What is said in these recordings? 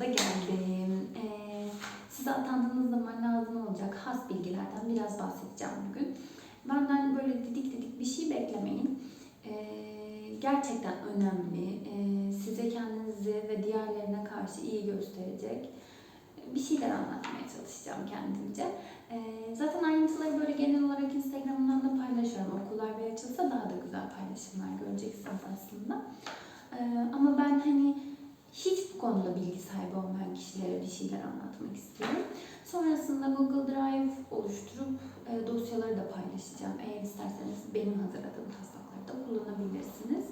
da geldim. Ee, size atandığınız zaman lazım olacak has bilgilerden biraz bahsedeceğim bugün. Benden böyle didik didik bir şey beklemeyin. Ee, gerçekten önemli. Ee, size kendinizi ve diğerlerine karşı iyi gösterecek bir şeyler anlatmaya çalışacağım kendimce. Ee, zaten ayrıntıları böyle genel olarak Instagram'dan da paylaşıyorum. Okullar bir açılsa daha da güzel paylaşımlar göreceksiniz aslında. Ee, ama ben hani hiç bu konuda bilgi sahibi olmayan kişilere bir şeyler anlatmak istiyorum. Sonrasında Google Drive oluşturup e, dosyaları da paylaşacağım. Eğer isterseniz benim hazırladığım taslakları da kullanabilirsiniz.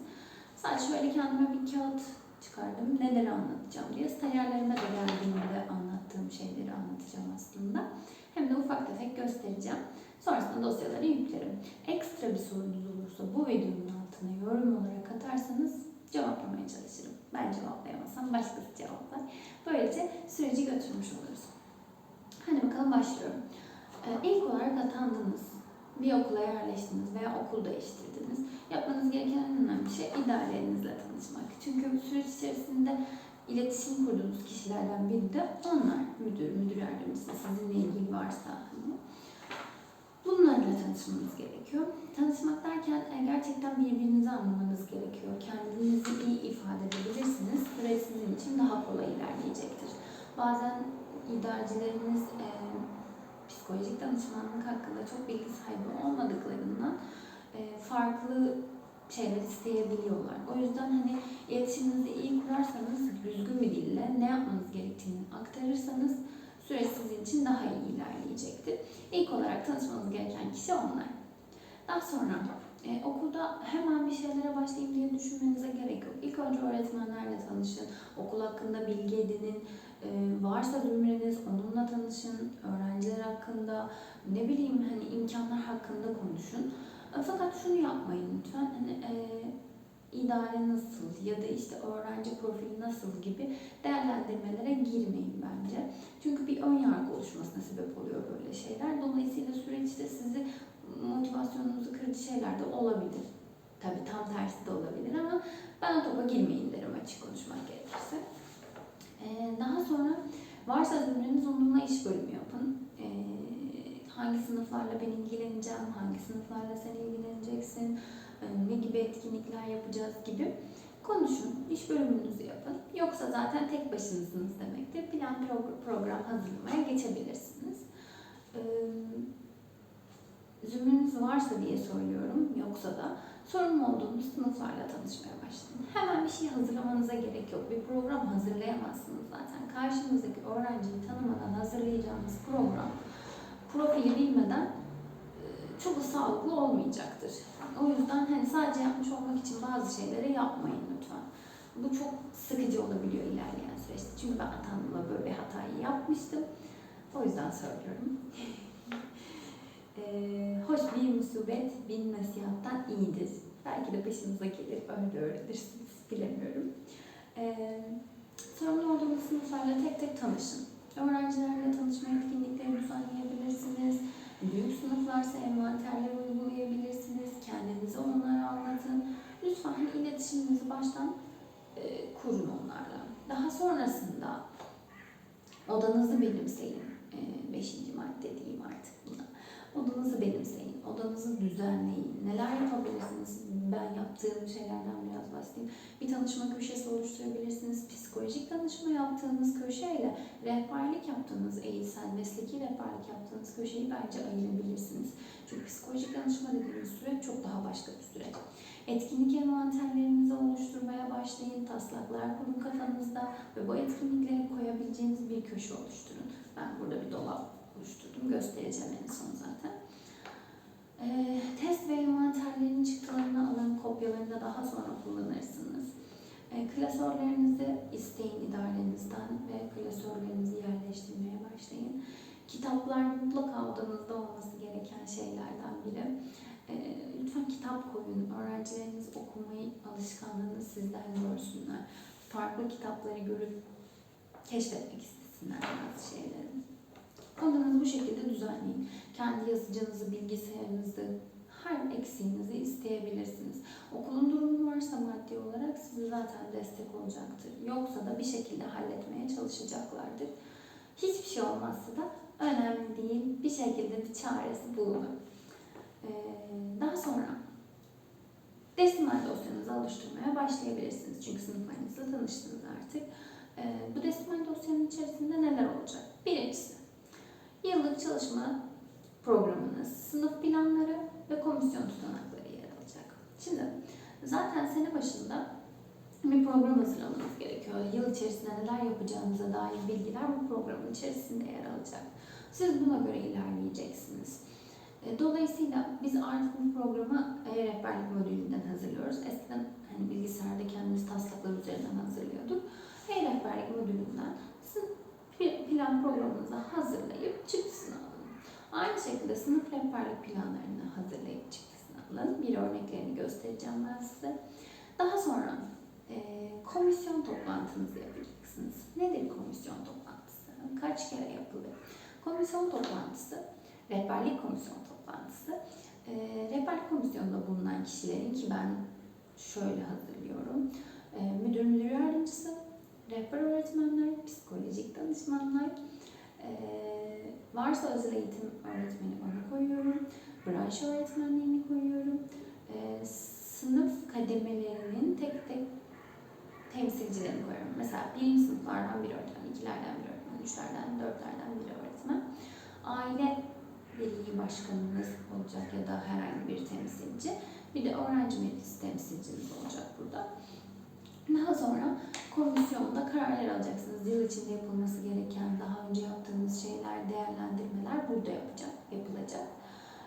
Sadece şöyle kendime bir kağıt çıkardım. Neleri anlatacağım diye. Stajyerlerime de geldiğimde anlattığım şeyleri anlatacağım aslında. Hem de ufak tefek göstereceğim. Sonrasında dosyaları yüklerim. Ekstra bir sorunuz olursa bu videonun altına yorum olarak atarsanız cevaplamaya çalışırım. Ben cevaplayamazsam başkası cevaplar. Böylece süreci götürmüş oluruz. Hadi bakalım başlıyorum. Ee, ilk olarak atandınız. Bir okula yerleştiniz veya okul değiştirdiniz. Yapmanız gereken en önemli şey idarelerinizle tanışmak. Çünkü süreç içerisinde iletişim kurduğunuz kişilerden biri de onlar. Müdür, müdür yardımcısı, sizinle ilgili varsa tanışmanız gerekiyor. Tanışmak derken e, gerçekten birbirinizi anlamanız gerekiyor. Kendinizi iyi ifade edebilirsiniz. Süreç sizin için daha kolay ilerleyecektir. Bazen idarecileriniz e, psikolojik danışmanlık hakkında çok bilgi sahibi olmadıklarından e, farklı şeyler isteyebiliyorlar. O yüzden hani iletişiminizi iyi kurarsanız düzgün bir dille ne yapmanız gerektiğini aktarırsanız süreç sizin için daha iyi ilerleyecektir. İlk olarak tanışmanız gereken kişi onlar. Daha sonra e, okulda hemen bir şeylere başlayayım diye düşünmenize gerek yok. İlk önce öğretmenlerle tanışın, okul hakkında bilgi edinin, e, varsa zümreniz onunla tanışın, öğrenciler hakkında, ne bileyim hani imkanlar hakkında konuşun. E, Fakat şunu yapmayın lütfen, hani e, idare nasıl ya da işte öğrenci profili nasıl gibi değerlendirmelere girmeyin bence. Çünkü bir ön yargı oluşmasına sebep oluyor böyle şeyler. Dolayısıyla süreçte sizi motivasyonunuzu kırıcı şeyler de olabilir. Tabii tam tersi de olabilir ama ben topa girmeyin derim açık konuşmak gerekirse. Ee, daha sonra varsa zümreniz onunla iş bölümü yapın. Ee, hangi sınıflarla ben ilgileneceğim, hangi sınıflarla sen ilgileneceksin, e, ne gibi etkinlikler yapacağız gibi konuşun, iş bölümünüzü yapın. Yoksa zaten tek başınızsınız demektir. Plan pro- program hazırlamaya geçebilirsiniz. Ee, zümreniz varsa diye söylüyorum, yoksa da sorun olduğunuz sınıflarla tanışmaya başlayın. Hemen bir şey hazırlamanıza gerek yok. Bir program hazırlayamazsınız zaten. Karşınızdaki öğrenciyi tanımadan hazırlayacağınız program profili bilmeden çok da sağlıklı olmayacaktır. O yüzden hani sadece yapmış olmak için bazı şeyleri yapmayın lütfen. Bu çok sıkıcı olabiliyor ilerleyen süreçte. Çünkü ben atandığımda böyle bir hatayı yapmıştım. O yüzden söylüyorum. Ee, hoş bir musibet bin nasihattan iyidir. Belki de başınıza gelir, öyle öğrenirsiniz, bilemiyorum. Ee, sorumlu olduğunuz sınıflarla tek tek tanışın. Öğrencilerle tanışma etkinlikleri düzenleyebilirsiniz. Büyük sınıflarsa envanterler uygulayabilirsiniz. Kendinize onları anlatın. Lütfen iletişiminizi baştan e, kurun onlarla. Daha sonrasında odanızı benimseyin. E, beşinci madde diyeyim artık buna. Odanızı benimseyin, odanızı düzenleyin. Neler yapabilirsiniz? Ben yaptığım şeylerden biraz bahsedeyim. Bir tanışma köşesi oluşturabilirsiniz. Psikolojik danışma yaptığınız köşeyle rehberlik yaptığınız, eğitsel, mesleki rehberlik yaptığınız köşeyi bence ayırabilirsiniz. Çünkü psikolojik danışma dediğimiz süreç çok daha başka bir süreç. Etkinlik envanterlerinizi oluşturmaya başlayın. Taslaklar kurun kafanızda ve bu etkinlikleri koyabileceğiniz bir köşe oluşturun. Ben burada bir dolap oluşturdum. Göstereceğim en son zaten. Ee, test ve envanterlerin çıktılarını alın, kopyalarını da daha sonra kullanırsınız. Ee, klasörlerinizi isteyin idarenizden ve klasörlerinizi yerleştirmeye başlayın. Kitaplar mutlaka odanızda olması gereken şeylerden biri. Ee, lütfen kitap koyun. Öğrencileriniz okumayı alışkanlığını sizden görsünler. Farklı kitapları görüp keşfetmek istesinler bazı şeyleri. Odanızı bu şekilde düzenleyin. Kendi yazıcınızı, bilgisayarınızı, her eksiğinizi isteyebilirsiniz. Okulun durumu varsa maddi olarak size zaten destek olacaktır. Yoksa da bir şekilde halletmeye çalışacaklardır. Hiçbir şey olmazsa da önemli değil. Bir şekilde bir çaresi bulunur. Ee, daha sonra desimal dosyanızı oluşturmaya başlayabilirsiniz. Çünkü sınıflarınızla tanıştınız artık. Ee, bu desimal dosyanın içerisinde neler olacak? Birincisi, yıllık çalışma programınız, sınıf planları ve komisyon tutanakları yer alacak. Şimdi zaten sene başında bir program hazırlamanız gerekiyor. Yıl içerisinde neler yapacağınıza dair bilgiler bu programın içerisinde yer alacak. Siz buna göre ilerleyeceksiniz. E, Dolayısıyla biz artık bu programı e-rehberlik modülünden hazırlıyoruz. Eskiden hani bilgisayarda kendimiz taslaklar üzerinden hazırlıyorduk. E-rehberlik modülünden plan programınızı hazırlayıp çıktısını alın. Aynı şekilde sınıf rehberlik planlarını hazırlayıp çıktısını alın. Bir örneklerini göstereceğim ben size. Daha sonra e, komisyon toplantınızı yapacaksınız. Nedir komisyon toplantısı? Kaç kere yapılır? Komisyon toplantısı, rehberlik komisyon toplantısı. E, rehberlik komisyonunda bulunan kişilerin ki ben şöyle hazırlıyorum. E, müdür müdür yardımcısı, rehber öğretmenler, psikolojik danışmanlar, varsa özel eğitim öğretmeni onu koyuyorum, branş öğretmenliğini koyuyorum, sınıf kademelerinin tek tek temsilcilerini koyuyorum. Mesela birinci sınıflardan bir öğretmen, ikilerden bir öğretmen, üçlerden, dörtlerden bir öğretmen. Aile veli başkanınız olacak ya da herhangi bir temsilci. Bir de öğrenci meclisi temsilciniz olacak burada. Daha sonra komisyonda kararlar alacaksınız. Yıl içinde yapılması gereken, daha önce yaptığınız şeyler, değerlendirmeler burada yapacak, yapılacak.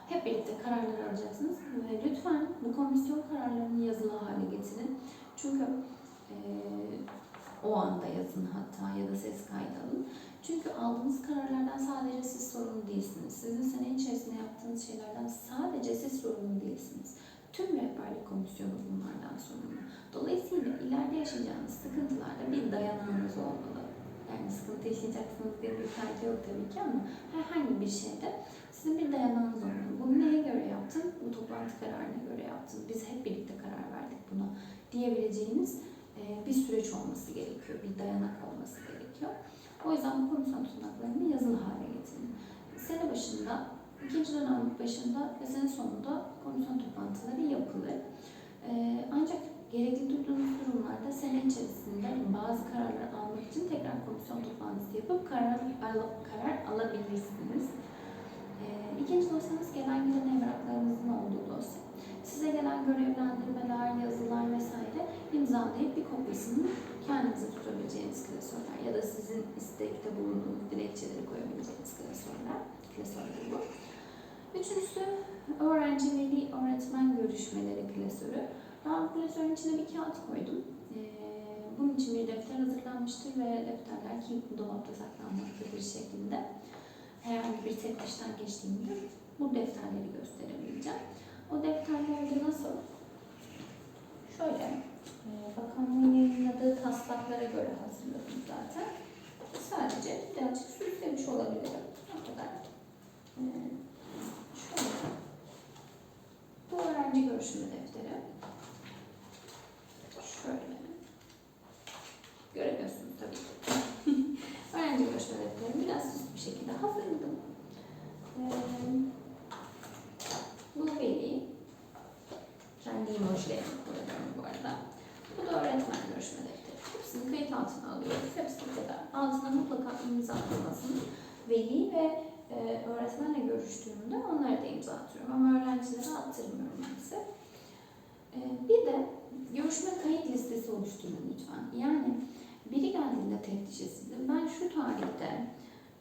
Hep birlikte kararlar alacaksınız ve lütfen bu komisyon kararlarını yazılı hale getirin. Çünkü eee, o anda yazın hatta ya da ses kaydı alın. Çünkü aldığınız kararlardan sadece siz sorumlu değilsiniz. Sizin sene içerisinde yaptığınız şeylerden sadece siz sorumlu değilsiniz. Tüm rehberlik komisyonu bunlardan sorumlu. Dolayısıyla ileride yaşayacağınız sıkıntılarda bir dayanağınız olmalı. Yani sıkıntı yaşayacaksınız diye bir kaygı yok tabii ki ama herhangi bir şeyde sizin bir dayanağınız olmalı. Bunu neye göre yaptın? Bu toplantı kararına göre yaptın. Biz hep birlikte karar verdik buna diyebileceğiniz e, bir süreç olması gerekiyor. Bir dayanak olması gerekiyor. O yüzden bu komisyon tutanaklarını yazılı hale getirin. Sene başında, ikinci dönem başında ve sene sonunda komisyon toplantıları yapılır. E, ancak gerekli duyduğunuz durumlarda sene içerisinde bazı kararlar almak için tekrar komisyon toplantısı yapıp karar, al- karar alabilirsiniz. E, ikinci dosyanız gelen giden evraklarınızın olduğu dosya. Size gelen görevlendirmeler, yazılar vesaire imzalayıp bir kopyasını kendinize tutabileceğiniz klasörler ya da sizin istekte bulunduğunuz dilekçeleri koyabileceğiniz klasörler. Klasördür bu. Üçüncüsü öğrenci veli öğretmen görüşmeleri klasörü. Ben bu klasörün içine bir kağıt koydum. Ee, bunun için bir defter hazırlanmıştır ve defterler ki dolapta saklanmaktadır şeklinde. Herhangi bir teftişten geçtiğimde bu defterleri gösterebileceğim. O defterlerde nasıl? Şöyle, e, bakanlığın yayınladığı taslaklara göre hazırladım zaten. Sadece birazcık süslemiş olabilirim. O kadar. Bu öğrenci görüşme defteri. Şöyle. Göremiyorsunuz tabii ki. öğrenci görüşme defterini biraz süslü bir şekilde hazırladım. E, bu veli, kendi emojilerimi kullanıyorum bu arada. Bu da öğretmen görüşme defteri. Hepsini kayıt altına alıyoruz. Hepsi bu kadar. Altına mutlaka imza atılmasını veli ve e, öğretmenle görüştüğümde onlara da imza atıyorum. Ama öğrencilere attırmıyorum maalesef. E, bir de görüşme kayıt listesi oluşturun lütfen. Yani biri geldiğinde teftişe size ben şu tarihte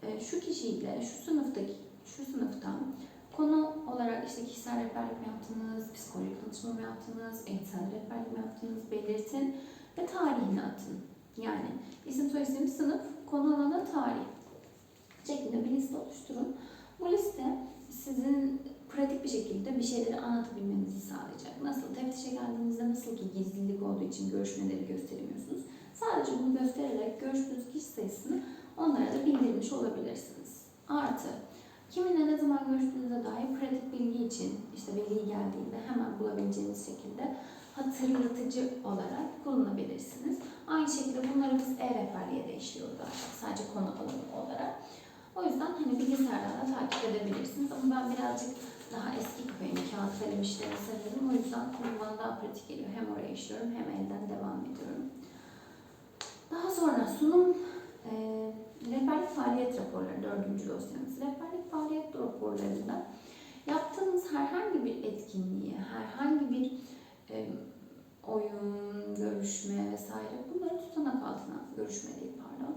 e, şu kişiyle şu sınıftaki şu sınıftan Konu olarak işte kişisel rehberlik mi yaptınız, psikolojik danışma mı yaptınız, eğitsel rehberlik mi yaptınız belirtin ve tarihini atın. Yani isim soyisim sınıf, konu alanı tarih şeklinde bir liste oluşturun. Bu liste sizin pratik bir şekilde bir şeyleri anlatabilmenizi sağlayacak. Nasıl? Teftişe geldiğinizde nasıl ki gizlilik olduğu için görüşmeleri gösteremiyorsunuz. Sadece bunu göstererek görüştüğünüz kişi sayısını onlara da bildirmiş olabilirsiniz. Artı Kiminle ne zaman görüştüğünüze dair pratik bilgi için işte veli geldiğinde hemen bulabileceğiniz şekilde hatırlatıcı olarak kullanabilirsiniz. Aynı şekilde bunları biz e-rehberliğe de artık sadece konu alanı olarak. O yüzden hani bilgisayardan da takip edebilirsiniz ama ben birazcık daha eski kafayım, kağıt kalem işlerini seviyorum. O yüzden bana daha pratik geliyor. Hem oraya işliyorum hem elden devam ediyorum. Daha sonra sunum e, rehberlik faaliyet raporları dördüncü dosyamız. Rehberlik faaliyet raporlarında yaptığınız herhangi bir etkinliği, herhangi bir e, oyun, görüşme vesaire bunları tutanak altına, görüşme değil pardon,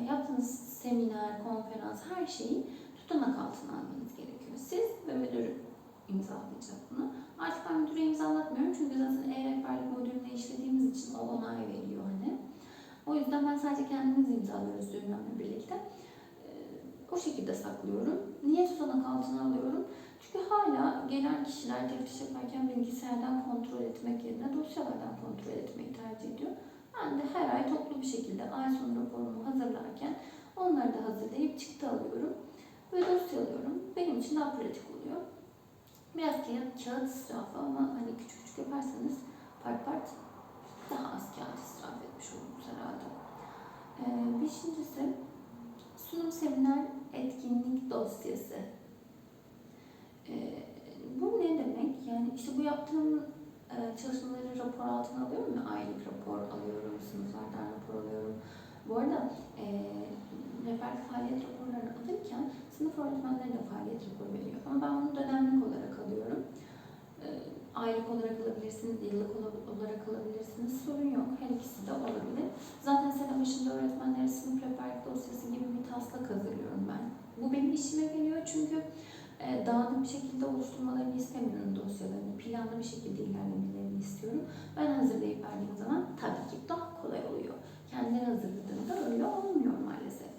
yaptığınız seminer, konferans her şeyi tutanak altına almanız gerekiyor. Siz ve müdür imzalayacak bunu. Artık ben müdüre imzalatmıyorum çünkü zaten e-rehberlik modülünde işlediğimiz için o onay veriyor hani. O yüzden ben sadece kendimiz imzalıyoruz Zümrem'le birlikte. Ee, o şekilde saklıyorum. Niye tutanak altına alıyorum? Çünkü hala gelen kişiler teftiş yaparken bilgisayardan kontrol etmek yerine dosyalardan kontrol etmeyi tercih ediyor. Ben de her ay toplu bir şekilde ay sonu raporumu hazırlarken onları da hazırlayıp çıktı alıyorum ve dosyalıyorum. Benim için daha pratik oluyor. Biraz kağıt, kağıt israfı ama hani küçük küçük yaparsanız part part daha az kağıt israf etmiş oluruz herhalde. Ee, beşincisi sunum seminer etkinlik dosyası. Ee, bu ne demek? Yani işte bu yaptığım çalışmaları rapor altına alıyorum ya, aylık rapor alıyorum, sınıflardan rapor alıyorum. Bu arada e, rehberlik faaliyet raporlarını alırken sınıf öğretmenleri de faaliyet raporu veriyor. Ama ben bunu dönemlik olarak alıyorum. E, aylık olarak alabilirsiniz, yıllık ola- olarak alabilirsiniz. Sorun yok. Her ikisi de olabilir. Zaten sene başında öğretmenlere sınıf rehberlik dosyası gibi bir taslak hazırlıyorum ben. Bu benim işime geliyor çünkü e, dağınık bir şekilde oluşturmalarını istemiyorum dosyalarını. Planlı bir şekilde ilerlemelerini istiyorum. Ben hazırlayıp verdiğim zaman tabii ki daha kolay oluyor. Kendileri hazırladığında öyle olmuyor maalesef.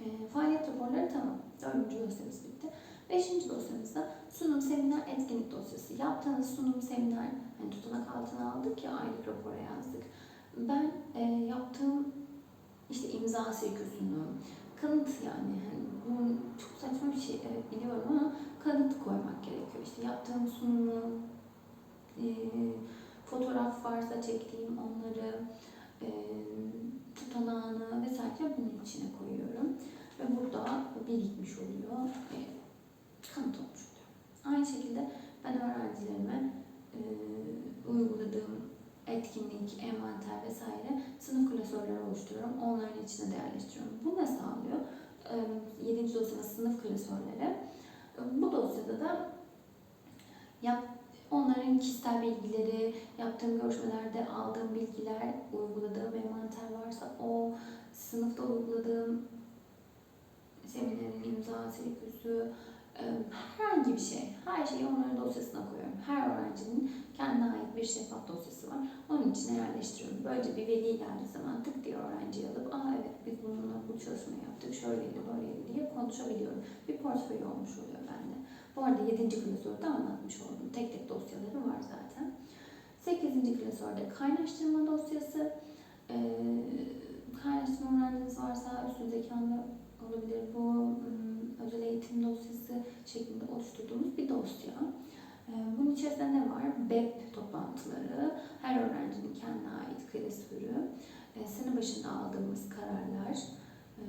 E, faaliyet raporları tamam. Dördüncü dosyamız bitti. Beşinci dosyamızda sunum, seminer, etkinlik dosyası. Yaptığınız sunum, seminer, hani tutanak altına aldık ya aylık rapora yazdık. Ben e, yaptığım işte imza sirküsünü, kanıt yani hani çok saçma bir şey evet biliyorum ama kanıt koymak gerekiyor. İşte yaptığım sunumu, e, fotoğraf varsa çektiğim onları, e, tutanağını vesaire bunun içine koyuyorum. Ve burada birikmiş oluyor. E, kanıt olmuş oluyor. Aynı şekilde ben öğrencilerime e, uyguladığım etkinlik, envanter vesaire sınıf klasörleri oluşturuyorum. Onların içine de yerleştiriyorum. Bu ne sağlıyor? E, 7. dosyada sınıf klasörleri. Bu dosyada da yap, onların kişisel bilgileri, yaptığım görüşmelerde aldığım bilgiler, uyguladığım envanter varsa o sınıfta uyguladığım seminerin imza sirküsü, e, herhangi bir şey, her şeyi onların dosyasına koyuyorum. Her öğrencinin kendine ait bir şeffaf dosyası var. Onun içine yerleştiriyorum. Böylece bir veli geldiği zaman tık diye öğrenciyi alıp aa evet biz bununla bu çalışmayı yaptık, şöyleydi, böyleydi diye konuşabiliyorum. Bir portföy olmuş oluyor bende. Bu arada 7. klasörde anlatmış oldum. Tek tek dosyaları var zaten. 8. klasörde kaynaştırma dosyası. Ee, kaynaştırma öğrenciniz varsa üstün zekalı olabilir. Bu eğitim dosyası şeklinde oluşturduğumuz bir dosya. Ee, Bunun içerisinde ne var? BEP toplantıları, her öğrencinin kendine ait klasörü, e, sene başında aldığımız kararlar, e,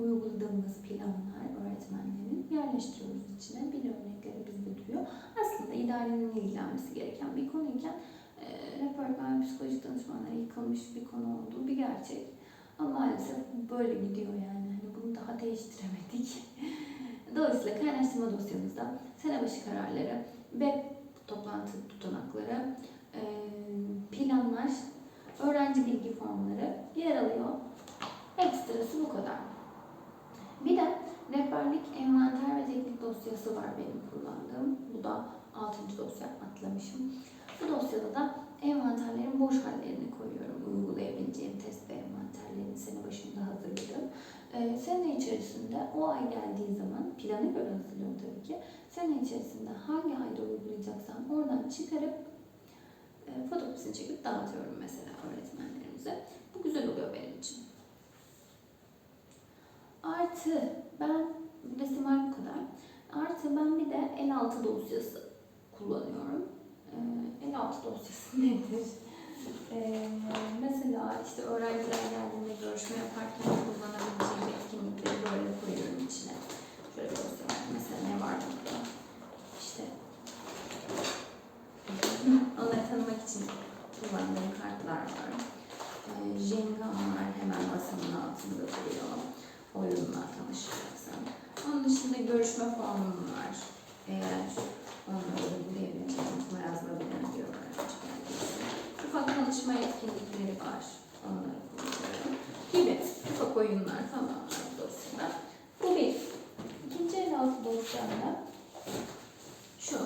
uyguladığımız planlar öğretmenlerin yerleştiriyoruz içine. Bir örnekleri bizde duruyor. Aslında idarenin ilgilenmesi gereken bir konuyken e, rehberlik psikolojik danışmanlara yıkılmış bir konu olduğu bir gerçek. Ama maalesef böyle gidiyor yani. Hani bunu daha değiştiremedik. Dolayısıyla kaynaştırma dosyamızda sene başı kararları, BEP toplantı tutanakları, e, planlar, öğrenci bilgi formları yer alıyor. Ekstrası bu kadar. Bir de rehberlik, envanter ve teknik dosyası var benim kullandığım. Bu da 6. dosya atlamışım. Bu dosyada da envanterlerin boş hallerini koyuyorum. Uygulayabileceğim test ve envanterlerini sene başında hazırladım. Ee, sene içerisinde o ay geldiği zaman planı göre hazırlıyorum tabii ki. Sene içerisinde hangi ayda uygulayacaksam oradan çıkarıp e, fotokopisini çekip dağıtıyorum mesela öğretmenlerimize. Bu güzel oluyor benim için. Artı ben bir de Artı ben bir de el-altı dosyası kullanıyorum. Ee, el-altı dosyası nedir? Ee, mesela işte öğrenciler geldiğinde görüşme yaparken kullanabileceğim etkinlikleri böyle koyuyorum içine. Şöyle var. Mesela ne var burada? İşte onları tanımak için kullandığım kartlar var. Ee, Jenga var hemen masanın altında duruyor. Oyunla tanışacaksın. Onun dışında görüşme formum var. Eğer onları bilen bir öğrenci geldiyse. Ufak tanışma etkinlikleri var. Onları kullanıyorum. Gibi ufak oyunlar bu dosyada. Bu bir. İkinci el altı dosyamda şu.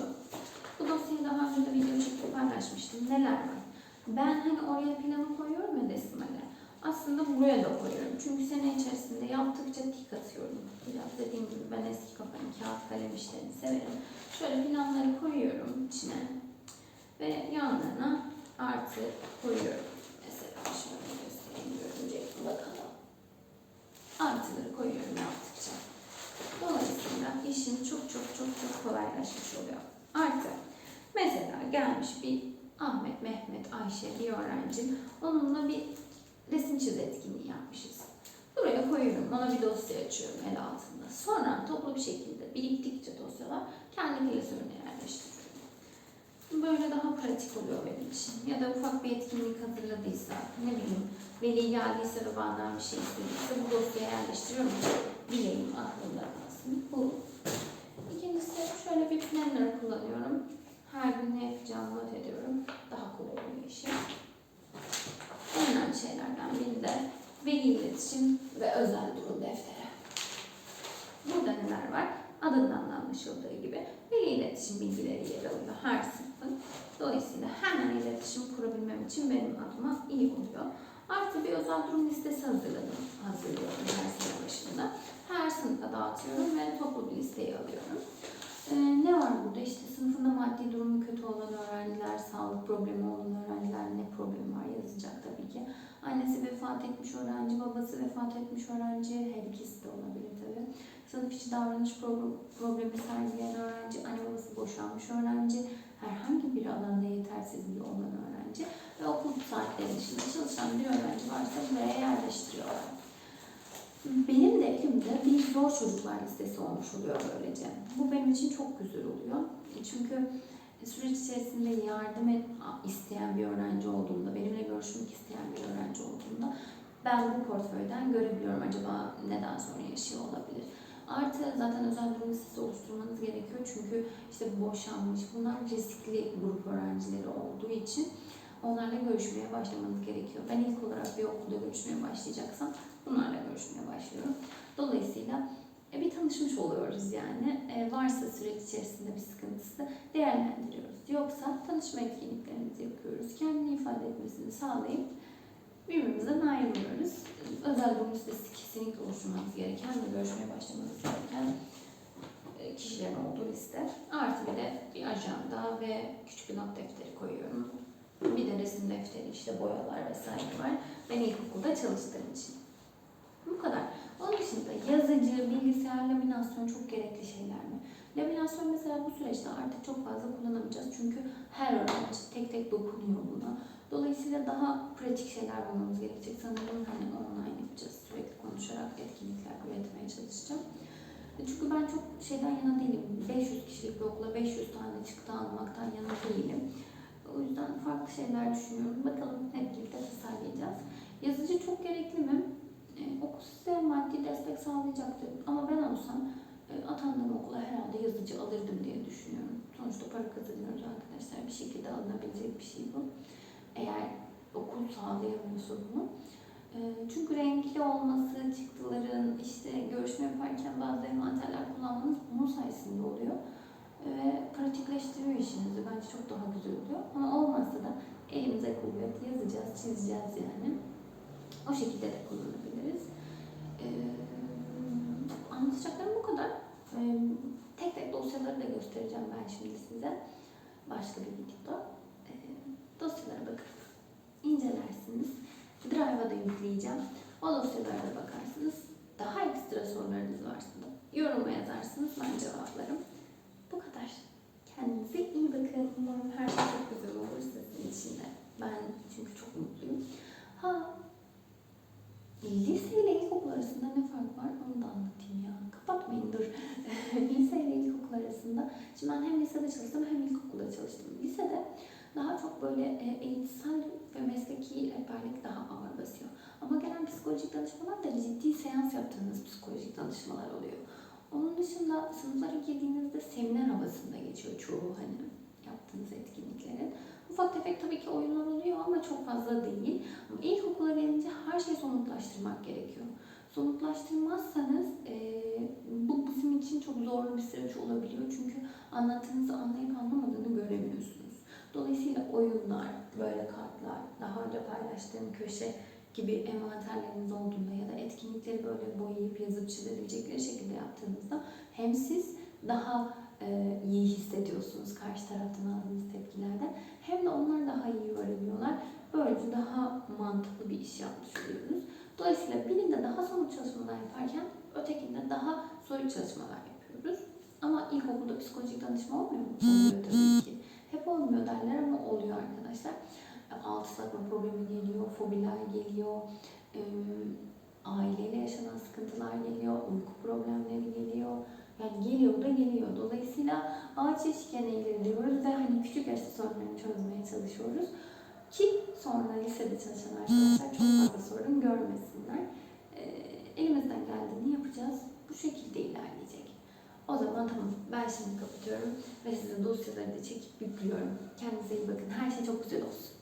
Bu dosyayı daha önce de video çekip paylaşmıştım. Neler var? Ben hani oraya planı koyuyorum ya desimale. Aslında buraya da koyuyorum. Çünkü sene içerisinde yaptıkça tik atıyorum. Biraz dediğim gibi ben eski kafanın kağıt kalem işlerini severim. Şöyle planları koyuyorum içine. Ve yanlarına artı koyuyorum. Mesela şöyle göstereyim görünecek mi bakalım. Artıları koyuyorum yaptıkça. Dolayısıyla işim çok çok çok çok kolaylaşmış oluyor. Artı mesela gelmiş bir Ahmet, Mehmet, Ayşe bir öğrenci. Onunla bir resim çiz etkinliği yapmışız. Buraya koyuyorum. Ona bir dosya açıyorum el altında. Sonra toplu bir şekilde biriktikçe dosyalar kendi klasörüne yerleştiriyorum. Böyle daha pratik oluyor benim için. Ya da ufak bir etkinlik hazırladıysa, ne bileyim, veli geldiyse ve benden bir şey istediyse bu dosyaya yerleştiriyorum. Bileyim, aklımda kalsın. Bu. İkincisi şöyle bir planner kullanıyorum. Her gün ne yapacağımı not ediyorum. Daha kolay oluyor işim. En önemli şeylerden biri de veli iletişim ve özel durum defteri. Burada neler var? Adından da anlaşıldığı gibi veli iletişim bilgileri yer alıyor her sınıfın. Dolayısıyla hemen iletişim kurabilmem için benim adıma iyi oluyor. Artı bir özel durum listesi hazırladım, hazırlıyorum her sene başında. Her sınıfa dağıtıyorum ve toplu bir listeyi alıyorum. Ee, ne var burada? İşte sınıfında maddi durumu kötü olan öğrenciler, sağlık problemi olan öğrenciler ne problemi var yazacak tabii ki. Annesi vefat etmiş öğrenci, babası vefat etmiş öğrenci, her ikisi de olabilir tabii. Sınıf içi davranış pro- problemi sergileyen öğrenci, anne babası boşanmış öğrenci, herhangi bir alanda yetersizliği olan öğrenci ve okul saatleri dışında çalışan bir öğrenci varsa buraya yerleştiriyorlar. Benim de elimde bir zor çocuklar listesi olmuş oluyor böylece. Bu benim için çok güzel oluyor. Çünkü süreç içerisinde yardım et, isteyen bir öğrenci olduğunda, benimle görüşmek isteyen bir öğrenci olduğunda ben bu portföyden görebiliyorum acaba neden sonra yaşıyor olabilir. Artı zaten özel durum listesi oluşturmanız gerekiyor çünkü işte boşanmış, bunlar riskli grup öğrencileri olduğu için onlarla görüşmeye başlamanız gerekiyor. Ben ilk olarak bir okulda görüşmeye başlayacaksam bunlarla görüşmeye başlıyorum. Dolayısıyla e, bir tanışmış oluyoruz yani. E, varsa süreç içerisinde bir sıkıntısı değerlendiriyoruz. Yoksa tanışma etkinliklerimizi yapıyoruz. Kendini ifade etmesini sağlayıp birbirimizden ayrılıyoruz. Özel durum listesi kesinlikle oluşturmanız gereken ve görüşmeye başlamanız gereken e, kişilerin olduğu liste. Artı bir de ajanda ve küçük bir not defteri koyuyorum. Bir de resim defteri, işte boyalar vesaire var. Ben ilkokulda çalıştığım için. Bu kadar. Onun dışında yazıcı, bilgisayar, laminasyon çok gerekli şeyler mi? Laminasyon mesela bu süreçte artık çok fazla kullanamayacağız. Çünkü her öğrenci tek tek dokunuyor buna. Dolayısıyla daha pratik şeyler bulmamız gerekecek. Sanırım hani online yapacağız. Sürekli konuşarak etkinlikler üretmeye çalışacağım. Çünkü ben çok şeyden yana değilim. 500 kişilik bir okula 500 tane çıktı almaktan yana değilim. O yüzden farklı şeyler düşünüyorum. Bakalım hep birlikte tasarlayacağız. Yazıcı çok gerekli mi? Ee, okul size maddi destek sağlayacaktır. Ama ben olsam e, atandığım okula herhalde yazıcı alırdım diye düşünüyorum. Sonuçta para kazanıyoruz arkadaşlar. Bir şekilde alınabilecek bir şey bu. Eğer okul sağlayamıyorsa bunu. E, çünkü renkli olması, çıktıların, işte görüşme yaparken bazı envanterler kullanmanız bunun sayesinde oluyor. Ve pratikleştiriyor işinizi. Bence çok daha güzel oluyor. Ama olmazsa da elimize kuvvet yazacağız, çizeceğiz yani. O şekilde de kullanabiliriz. Ee, anlatacaklarım bu kadar. Ee, tek tek dosyaları da göstereceğim ben şimdi size. Başka bir videoda. Ee, dosyalara bakıp incelersiniz. Drive'a da yükleyeceğim. O dosyalara bakarsınız. Daha ekstra sorularınız varsa da yoruma yazarsınız. Ben cevaplarım. kadar. Kendinize iyi bakın. Umarım her şey çok güzel olur sizin için de. Ben çünkü çok mutluyum. Ha, lise ile ilkokul arasında ne fark var onu da anlatayım ya. Kapatmayın dur. lise ile ilkokul arasında. Şimdi ben hem lisede çalıştım hem ilkokulda çalıştım. Lisede daha çok böyle e, eğitsel ve mesleki rehberlik daha ağır basıyor. Ama gelen psikolojik danışmalar da ciddi seans yaptığınız psikolojik danışmalar oluyor. Onun dışında sınıflara girdiğinizde seminer havasında geçiyor çoğu hani yaptığınız etkinliklerin. Ufak tefek tabii ki oyunlar oluyor ama çok fazla değil. Ama ilkokula gelince her şeyi somutlaştırmak gerekiyor. Somutlaştırmazsanız eee, bu bizim için çok zorlu bir süreç olabiliyor. Çünkü anlattığınızı anlayıp anlamadığını göremiyorsunuz. Dolayısıyla oyunlar, böyle kartlar, daha önce paylaştığım köşe gibi envanterleriniz olduğunda ya da etkinlikleri böyle boyayıp yazıp çizebilecekleri şekilde yaptığınızda hem siz daha e, iyi hissediyorsunuz karşı taraftan aldığınız tepkilerden hem de onlar daha iyi öğreniyorlar. Böylece daha mantıklı bir iş yapmış oluyoruz. Dolayısıyla birinde daha somut çalışmalar yaparken ötekinde daha soyut çalışmalar yapıyoruz. Ama ilkokulda psikolojik danışma olmuyor mu? Oluyor tabii ki. Hep olmuyor derler ama oluyor arkadaşlar. Altı sakma problemi geliyor, fobiler geliyor, aileyle yaşanan sıkıntılar geliyor, uyku problemleri geliyor. Yani geliyor da geliyor. Dolayısıyla ağaç eşikene ilerliyoruz ve hani küçük yaşta sorunlarını çözmeye çalışıyoruz. Ki sonra lisede çalışan arkadaşlar çok fazla sorun görmesinler. E, elimizden geldiğini yapacağız. Bu şekilde ilerleyecek. O zaman tamam ben şimdi kapatıyorum ve size dosyaları da çekip yüklüyorum. Kendinize iyi bakın. Her şey çok güzel olsun.